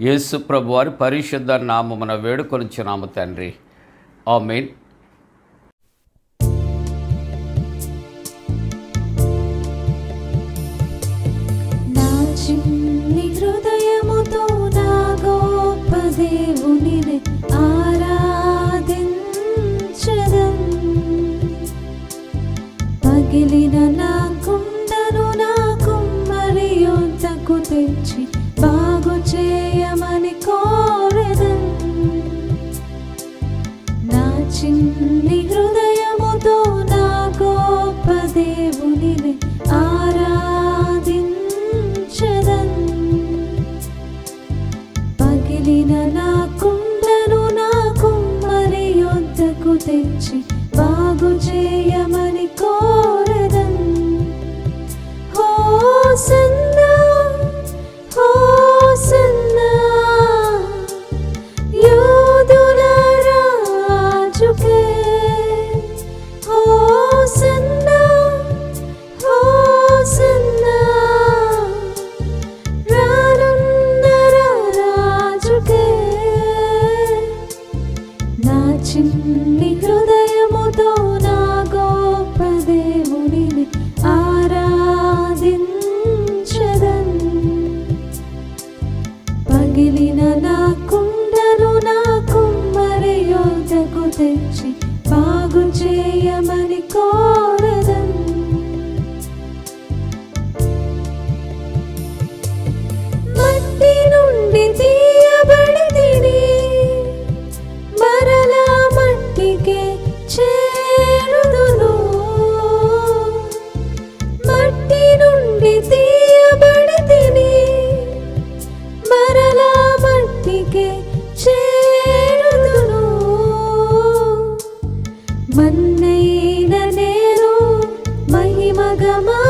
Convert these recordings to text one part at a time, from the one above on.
యేసు ప్రభు వారి పరిశుద్ధ నామమున వేడుకొనిచ్చున్నాము తండ్రి. ఆ మెయిన్ मगमा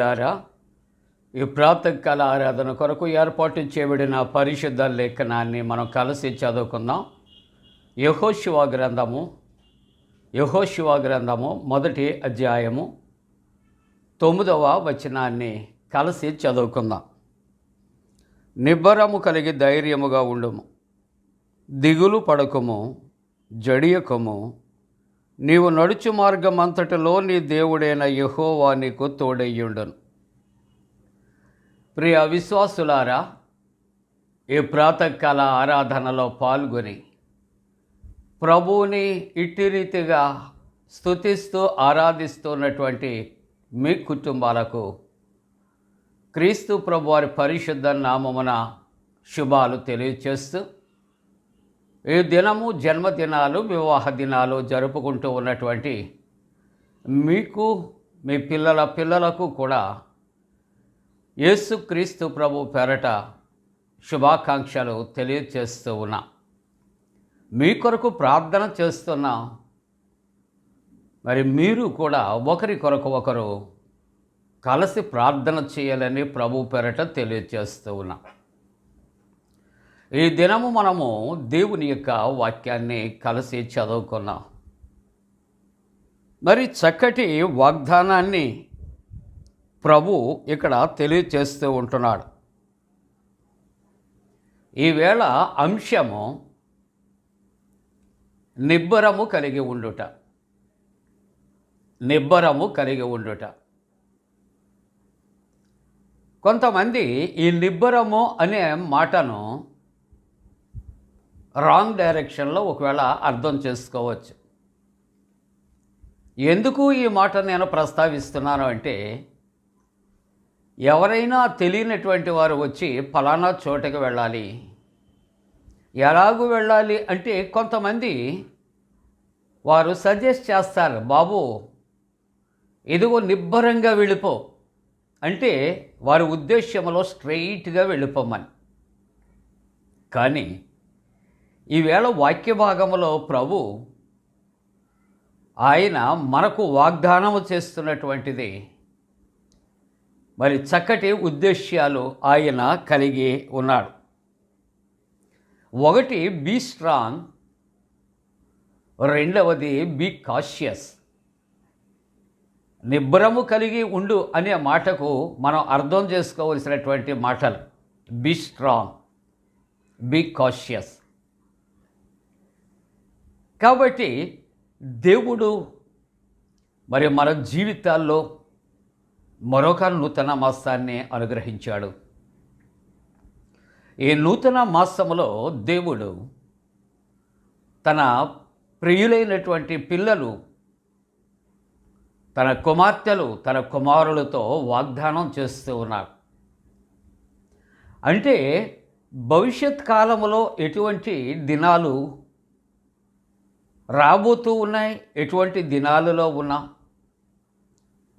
ప్రియులారా ఈ ప్రాతకాల ఆరాధన కొరకు ఏర్పాటు చేయబడిన పరిశుద్ధ లేఖనాన్ని మనం కలిసి చదువుకుందాం. యహోశివ గ్రంథము యహోశివ గ్రంథము మొదటి అధ్యాయము తొమ్మిదవ వచనాన్ని కలిసి చదువుకుందాం. నిబ్బరము కలిగి ధైర్యముగా ఉండుము దిగులు పడకము జడియకము నీవు నడుచు మార్గం అంతటిలో నీ దేవుడైన యహోవా నీకు తోడయ్యుండను. ప్రియ విశ్వాసులారా ఈ ప్రాతకాల ఆరాధనలో పాల్గొని ప్రభువుని ఇట్టి రీతిగా స్తుతిస్తూ ఆరాధిస్తున్నటువంటి మీ కుటుంబాలకు క్రీస్తు ప్రభువారి పరిశుద్ధ నామమున శుభాలు తెలియచేస్తూ ఈ దినము జన్మదినాలు వివాహ దినాలు జరుపుకుంటూ ఉన్నటువంటి మీకు మీ పిల్లల పిల్లలకు కూడా యేసుక్రీస్తు ప్రభు పేరట శుభాకాంక్షలు తెలియచేస్తూ ఉన్నా. మీ కొరకు ప్రార్థన చేస్తున్నా మరి మీరు కూడా ఒకరి కొరకు ఒకరు కలిసి ప్రార్థన చేయాలని ప్రభు పేరట తెలియచేస్తూ ఉన్నా. ఈ దినము మనము దేవుని యొక్క వాక్యాన్ని కలిసి చదువుకున్నాం. మరి చక్కటి వాగ్దానాన్ని ప్రభు ఇక్కడ తెలియచేస్తూ ఉంటున్నాడు. ఈవేళ అంశము నిబ్బరము కలిగి ఉండుట. నిబ్బరము కలిగి ఉండుట. కొంతమంది ఈ నిబ్బరము అనే మాటను రాంగ్ డైరెక్షన్లో ఒకవేళ అర్థం చేసుకోవచ్చు. ఎందుకు ఈ మాట నేను ప్రస్తావిస్తున్నాను అంటే ఎవరైనా తెలియనటువంటి వారు వచ్చి ఫలానా చోటకి వెళ్ళాలి. ఎలాగూ వెళ్ళాలి అంటే కొంతమంది వారు సజెస్ట్ చేస్తారు బాబు ఇదిగో నిబ్బరంగా వెళ్ళిపో. అంటే వారి ఉద్దేశంలో స్ట్రెయిట్గా వెళ్ళిపోమని. కానీ ఈవేళ వాక్య భాగంలో ప్రభు ఆయన మనకు వాగ్దానము చేస్తున్నటువంటిది. మరి చక్కటి ఉద్దేశ్యాలు ఆయన కలిగి ఉన్నాడు. ఒకటి బీ స్ట్రాంగ్ రెండవది బీ కాషియస్. నిబ్రము కలిగి ఉండు అనే మాటకు మనం అర్థం చేసుకోవలసినటువంటి మాటలు. Be strong be cautious. కాబట్టి దేవుడు మరి మన జీవితాల్లో మరొక నూతన మాసాన్ని అనుగ్రహించాడు. ఈ నూతన మాసములో దేవుడు తన ప్రియులైనటువంటి పిల్లలు తన కుమార్తెలు తన కుమారులతో వాగ్దానం చేస్తూ ఉన్నారు. అంటే భవిష్యత్ కాలంలో ఎటువంటి దినాలు రాబోతూ ఉన్నాయి ఎటువంటి దినాలలో ఉన్నాం.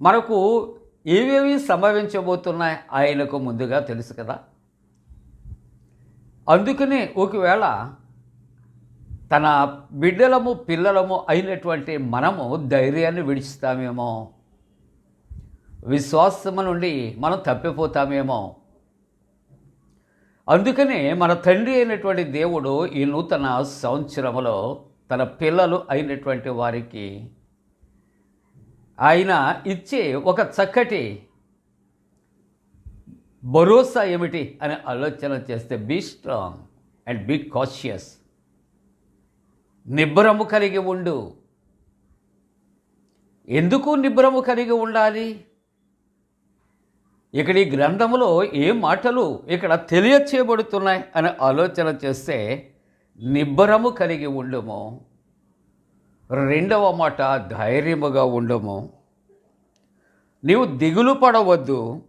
మనకు ఏవేవి సంభవించబోతున్నాయి ఆయనకు ముందుగా తెలుసు కదా. అందుకనే ఒకవేళ తన బిడ్డలము పిల్లలము అయినటువంటి మనము ధైర్యాన్ని విడిచిస్తామేమో విశ్వాసము నుండి మనం తప్పిపోతామేమో. అందుకనే మన తండ్రి అయినటువంటి దేవుడు ఈ నూతన సంవత్సరములో తన పిల్లలు అయినటువంటి వారికి ఆయన ఇచ్చే ఒక చక్కటి భరోసా ఏమిటి అనే ఆలోచన చేస్తే be strong and be cautious నిబ్బరము కలిగి ఉండు. ఎందుకు నిబ్బరము కలిగి ఉండాలి? ఇక్కడ ఈ గ్రంథంలో ఏ మాటలు ఇక్కడ తెలియచేయబడుతున్నాయి అనే ఆలోచన చేస్తే నిబ్బరము కలిగి ఉండము. రెండవ మాట ధైర్యముగా ఉండము. నీవు దిగులు పడవద్దు.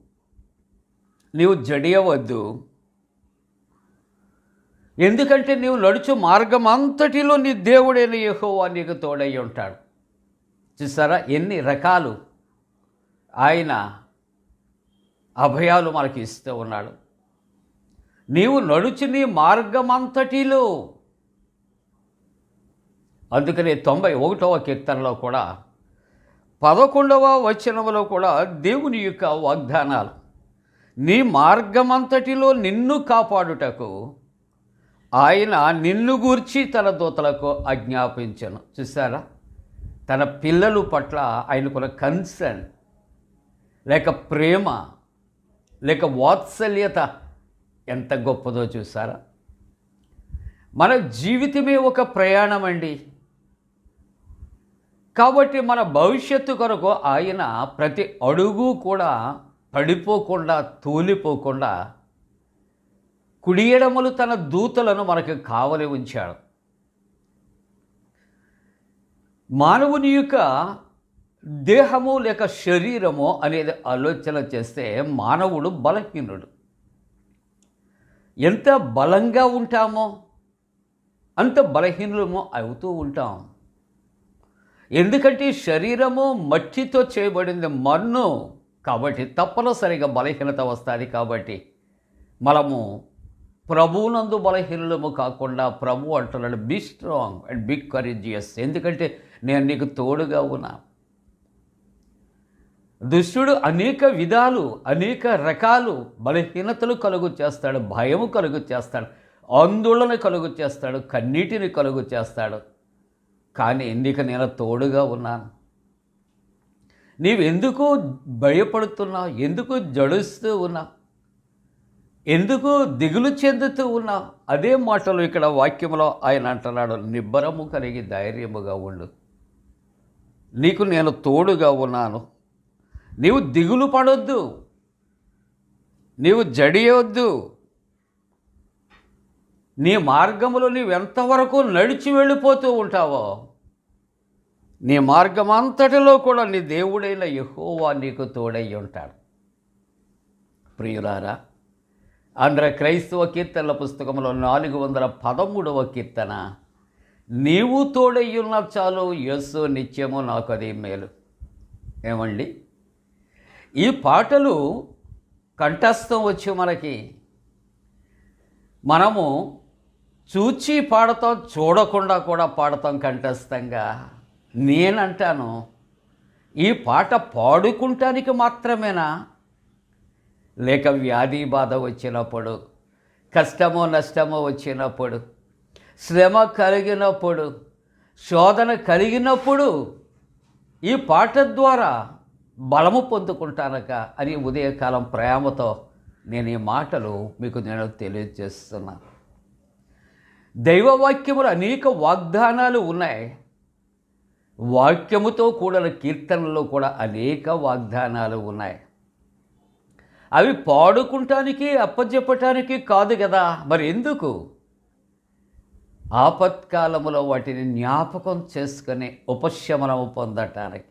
నీవు జడియవద్దు. ఎందుకంటే నీవు నడుచు మార్గం అంతటిలో నీ దేవుడైన యహోవా నీకు తోడై ఉంటాడు. చూసారా? ఎన్ని రకాలు ఆయన అభయాలు మనకి ఇస్తూ ఉన్నాడు. నీవు నడుచు నీ మార్గమంతటిలో అందుకనే తొంభై ఒకటవ కీర్తనలో కూడా పదకొండవ వచనంలో కూడా దేవుని యొక్క వాగ్దానాలు నీ మార్గమంతటిలో నిన్ను కాపాడుటకు ఆయన నిన్ను గూర్చి తన దూతలకు ఆజ్ఞాపించను. చూసారా తన పిల్లలు పట్ల ఆయనకున్న కన్సర్న్ లేక ప్రేమ లేక వాత్సల్యత ఎంత గొప్పదో చూసారా మన జీవితమే ఒక ప్రయాణం అండి కాబట్టి మన భవిష్యత్తు కొరకు ఆయన ప్రతి అడుగు కూడా పడిపోకుండా తూలిపోకుండా కుడియడములు తన దూతలను మనకు కావలి ఉంచాడు. మానవుని యొక్క దేహము లేక శరీరము అనేది ఆలోచన చేస్తే మానవుడు బలహీనుడు. ఎంత బలంగా ఉంటామో అంత బలహీనులము అవుతూ ఉంటాం. ఎందుకంటే శరీరము మట్టితో చేయబడింది మన్ను కాబట్టి తప్పనిసరిగా బలహీనత వస్తుంది కాబట్టి మనము ప్రభువునందు బలహీనులము కాకుండా ప్రభు అంటున్నాడు be strong and big courageous ఎందుకంటే నేను నీకు తోడుగా ఉన్నా. దుష్టుడు అనేక విధాలు అనేక రకాలు బలహీనతలు కలుగు చేస్తాడు భయము కలుగు చేస్తాడు ఆందోళన కలుగు చేస్తాడు కన్నీటిని కలుగు చేస్తాడు. కానీ నీకు నేను తోడుగా ఉన్నాను? నీవెందుకు భయపడుతున్నావు? ఎందుకు జడుస్తూ ఉన్నావు? ఎందుకు దిగులు చెందుతూ ఉన్నావు? అదే మాటలు ఇక్కడ వాక్యంలో ఆయన అంటున్నాడు. నిబ్బరము కలిగి ధైర్యముగా ఉండు. నీకు నేను తోడుగా ఉన్నాను. నీవు దిగులు పడొద్దు. నీవు జడియొద్దు. నీ మార్గములో నీవు ఎంతవరకు నడిచి వెళ్ళిపోతూ ఉంటావో నీ మార్గం అంతటిలో కూడా నీ దేవుడైన యహోవా నీకు తోడై ఉంటాడు. ప్రియులారా ఆంధ్ర క్రైస్తవ కీర్తనల పుస్తకంలో నాలుగు వందల పదమూడవ కీర్తన నీవు తోడయ్యున్న చాలు యస్సు నిత్యము నాకు అది మేలు. ఏమండి? ఈ పాటలు కంఠస్థం వచ్చి మనకి మనము చూచి పాడతాం చూడకుండా కూడా పాడతాం కంఠస్థంగా. నేనంటాను ఈ పాట పాడుకుంటానికి మాత్రమేనా? లేక వ్యాధి బాధ వచ్చినప్పుడు కష్టమో నష్టమో వచ్చినప్పుడు శ్రమ కలిగినప్పుడు శోధన కలిగినప్పుడు ఈ పాట ద్వారా బలము పొందుకుంటానక అని ఉదయకాలం ప్రేమతో నేను ఈ మాటలు మీకు నేను తెలియజేస్తున్నాను దైవవాక్యములు అనేక వాగ్దానాలు ఉన్నాయి. వాక్యముతో కూడిన కీర్తనలో కూడా అనేక వాగ్దానాలు ఉన్నాయి. అవి పాడుకుంటానికి అప్పచెప్పటానికి కాదు కదా. మరి ఎందుకు? ఆపత్కాలములో వాటిని జ్ఞాపకం చేసుకునే ఉపశమనము పొందటానికి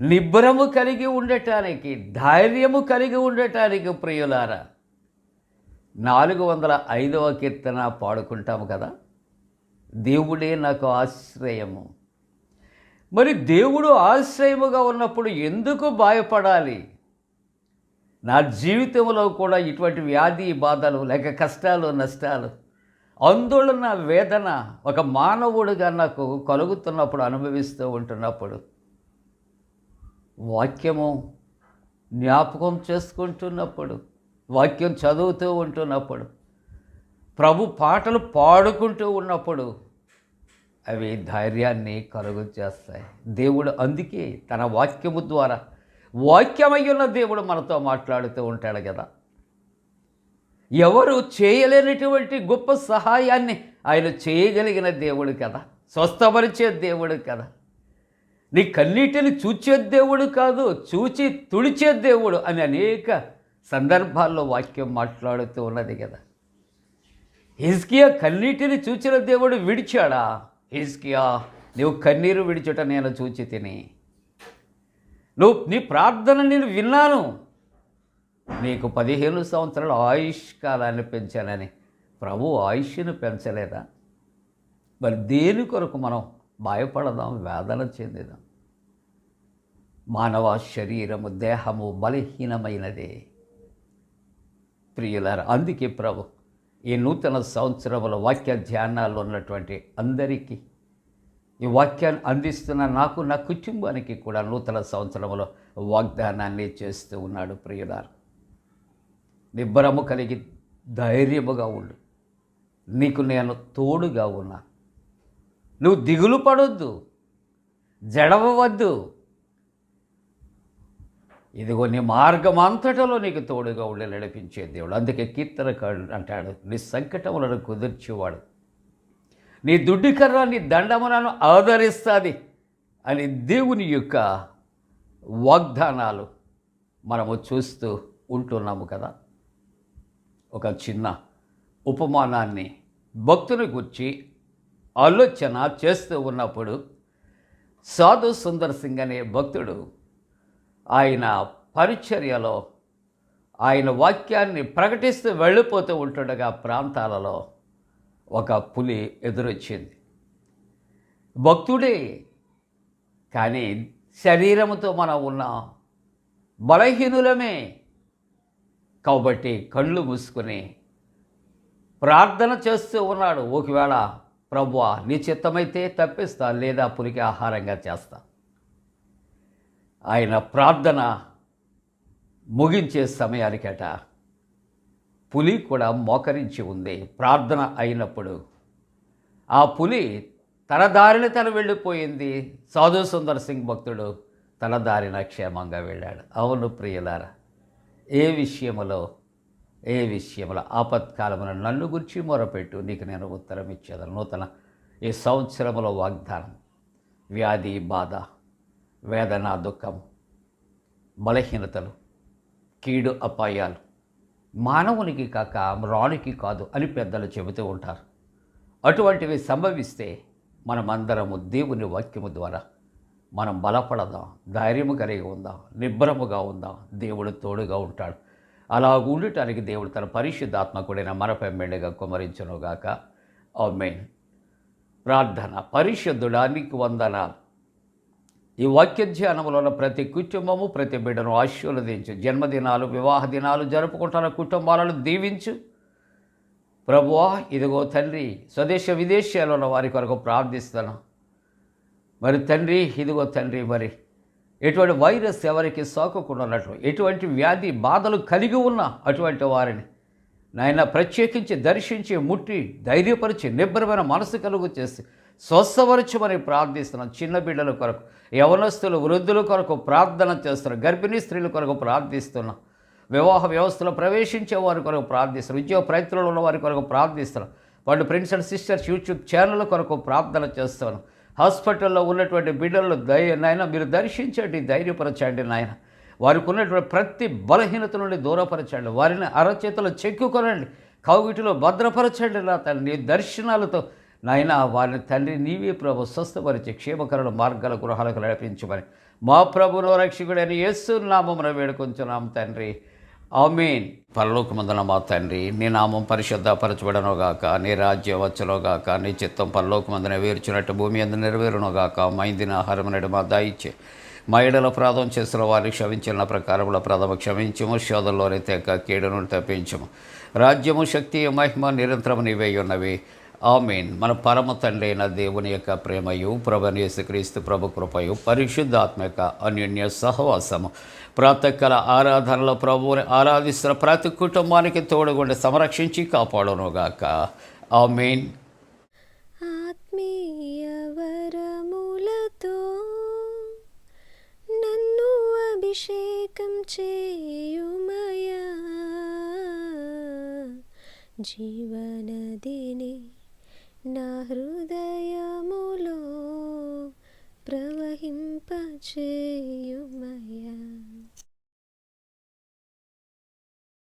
నిబ్బరము కలిగి ఉండటానికి ధైర్యము కలిగి ఉండటానికి ప్రియులారా నాలుగు వందల ఐదవ కీర్తన పాడుకుంటాము కదా. దేవుడే నాకు ఆశ్రయము. మరి దేవుడు ఆశ్రయముగా ఉన్నప్పుడు ఎందుకు భయపడాలి నా జీవితంలో కూడా ఇటువంటి వ్యాధి బాధలు లేక కష్టాలు నష్టాలు ఆందోళన వేదన ఒక మానవుడిగా నాకు కలుగుతున్నప్పుడు అనుభవిస్తూ ఉంటున్నప్పుడు వాక్యము జ్ఞాపకం చేసుకుంటున్నప్పుడు వాక్యం చదువుతూ ఉంటున్నప్పుడు ప్రభు పాటలు పాడుకుంటూ ఉన్నప్పుడు అవి ధైర్యాన్ని కలుగు చేస్తాయి దేవుడు అందుకే తన వాక్యము ద్వారా వాక్యమయ్యున్న ఉన్న దేవుడు మనతో మాట్లాడుతూ ఉంటాడు కదా. ఎవరు చేయలేనటువంటి గొప్ప సహాయాన్ని ఆయన చేయగలిగిన దేవుడు కదా. స్వస్థపరిచే దేవుడు కదా. నీ కన్నీటిని చూచే దేవుడు కాదు చూచి తుడిచే దేవుడు అని అనేక సందర్భాల్లో వాక్యం మాట్లాడుతూ ఉన్నది కదా. హిజ్కియా కన్నీటిని చూచిన దేవుడు విడిచాడా? హిజ్కియా నువ్వు కన్నీరు విడిచుట నేను చూచి తిని నువ్వు నీ ప్రార్థన నేను విన్నాను. నీకు పదిహేను సంవత్సరాలు ఆయుష్ కాలాన్ని పెంచానని. ప్రభు ఆయుష్ను పెంచలేదా? మరి దేని కొరకు మనం భయపడదాం వేదన చెందిదాం? మానవ శరీరము దేహము బలహీనమైనదే. ప్రియులారా అందుకే ప్రభు ఈ నూతన సంవత్సరముల వాక్య ధ్యానాల్లో ఉన్నటువంటి అందరికీ ఈ వాక్యాన్ని అందిస్తున్న నాకు నా కుటుంబానికి కూడా నూతన సంవత్సరంలో వాగ్దానాన్ని చేస్తూ ఉన్నాడు ప్రియులారు. నిబ్బరము కలిగి ధైర్యముగా ఉండు. నీకు నేను తోడుగా ఉన్నా. నువ్వు దిగులు పడొద్దు. జడవవద్దు. ఇదిగో నీ మార్గం అంతటలో నీకు తోడుగా ఉండి నడిపించే దేవుడు. అందుకే కీర్తనకాడు అంటాడు నీ సంకటములను కుదిర్చేవాడు. నీ దుడ్డికర్ర నీ దండములను ఆదరిస్తుంది. అని దేవుని యొక్క వాగ్దానాలు మనము చూస్తూ ఉంటున్నాము కదా. ఒక చిన్న ఉపమానాన్ని భక్తుని గురించి ఆలోచన చేస్తూ ఉన్నప్పుడు సాధు సుందర్ సింగ్ అనే భక్తుడు ఆయన పరిచర్యలో ఆయన వాక్యాన్ని ప్రకటిస్తూ వెళ్ళిపోతూ ఉంటుండగా ప్రాంతాలలో ఒక పులి ఎదురొచ్చింది. భక్తుడే కానీ శరీరముతో మనం ఉన్నాం బలహీనులమే. కాబట్టి కళ్ళు మూసుకుని ప్రార్థన చేస్తూ ఉన్నాడు. ఒకవేళ ప్రభువా నీ చిత్తమైతే తప్పిస్తా లేదా పులికి ఆహారంగా చేస్తా. ఆయన ప్రార్థన ముగించే సమయానికట పులి కూడా మోకరించి ఉంది. ప్రార్థన అయినప్పుడు ఆ పులి తన దారిని తను వెళ్ళిపోయింది. సాధు సుందర్ సింగ్ భక్తుడు తన దారిన క్షేమంగా వెళ్ళాడు. అవును ప్రియులార ఏ విషయములో ఏ విషయంలో ఆపత్కాలమున నన్ను గురించి మొరపెట్టు నీకు నేను ఉత్తరం ఇచ్చేదాను నూతన ఈ సంవత్సరములో వాగ్దానం వ్యాధి బాధ వేదన దుఃఖం బలహీనతలు కీడు అపాయాలు మానవునికి కాక మ్రానికి కాదు అని పెద్దలు చెబుతూ ఉంటారు. అటువంటివి సంభవిస్తే మనమందరము దేవుని వాక్యము ద్వారా మనం బలపడదాం ధైర్యము కలిగి ఉందాం నిబ్బరముగా ఉందాం దేవుడు తోడుగా ఉంటాడు. అలా ఉండటానికి దేవుడు తన పరిశుద్ధాత్మకుడైన మనపై మెండుగా కుమరించునుగాక. మెయిన్ ప్రార్థన. పరిశుద్ధుడా నీకు వందనాలు. ఈ వాక్య ధ్యానంలో ప్రతి కుటుంబము ప్రతి బిడ్డను ఆశీర్వదించు. జన్మదినాలు వివాహ దినాలు జరుపుకుంటున్న కుటుంబాలను దీవించు. ప్రభువా ఇదిగో తండ్రి స్వదేశ విదేశాల్లో ఉన్న వారి కొరకు ప్రార్థిస్తాను మరి తండ్రి ఇదిగో తండ్రి మరి ఎటువంటి వైరస్ ఎవరికి సోకకుండా ఉన్నట్లు ఎటువంటి వ్యాధి బాధలు కలిగి ఉన్న అటువంటి వారిని నాయన ప్రత్యేకించి దర్శించి ముట్టి ధైర్యపరిచి నిబ్బరమైన మనసు కలుగు చేసి స్వస్థపరచమని ప్రార్థిస్తున్నాం చిన్న బిడ్డల కొరకు యవనస్తులు వృద్ధుల కొరకు ప్రార్థన చేస్తున్నాం గర్భిణీ స్త్రీల కొరకు ప్రార్థిస్తున్నాం వివాహ వ్యవస్థలో ప్రవేశించే వారి కొరకు ప్రార్థిస్తున్నాం ఉద్యోగ ప్రయత్నంలో ఉన్న వారి కొరకు ప్రార్థిస్తున్నాం వాళ్ళు friends and sisters YouTube channel కొరకు ప్రార్థన చేస్తున్నాం హాస్పిటల్లో ఉన్నటువంటి బిడ్డలు దయ నాయన మీరు దర్శించండి ధైర్యపరచండి నాయన. వారికి ఉన్నటువంటి ప్రతి బలహీనత నుండి దూరపరచండి. వారిని అరచేతులు చెక్కుకొనండి. కౌగిటిలో భద్రపరచండి నా తల్లి. దర్శనాలతో నాయన వారిని తండ్రి నీవే ప్రభు స్వస్థపరిచి క్షేమకరణ మార్గాల గృహాలకు నడిపించమని. మా ప్రభులో రక్షకుడైన యేసు నామమున వేడుకొంచున్నాం తండ్రి. ఆమెన్. పరలోకమందున మా తండ్రి నీ నామం పరిశుద్ధపరచబడనుగాక నీ రాజ్యం వచ్చునుగాక నీ చిత్తం పరలోకమందున వేర్చినట్టు భూమి అందు నెరవేరునుగాక మైందిన ఆహారం నడు మా దాయిచ్చే. మా ఎడల ప్రాధం చేసిన వారిని క్షమించిన ప్రకారముల ప్రథమ క్షమించము శోధంలోనే తెగ కీడును తప్పించము. రాజ్యము శక్తి మహిమ నిరంతరము నీవై ఉన్నవి. ఆమెన్. మన పరమ తండ్రి అయిన దేవుని యొక్క ప్రేమయు ప్రభు యేసుక్రీస్తు ప్రభు కృపయు పరిశుద్ధాత్మ యొక్క అన్యోన్య సహవాసము. ప్రాతకాల ఆరాధనలో ప్రభువుని ఆరాధిస్తున్న ప్రతి కుటుంబానికి తోడుగుండి సంరక్షించి కాపాడునుగాక. ఆమెన్. ఆత్మీయ వరములతో నన్ను అభిషేకం చేయుమయా. జీవనదిని నా హృదయములో ప్రవహింపచేయుమయ్యా.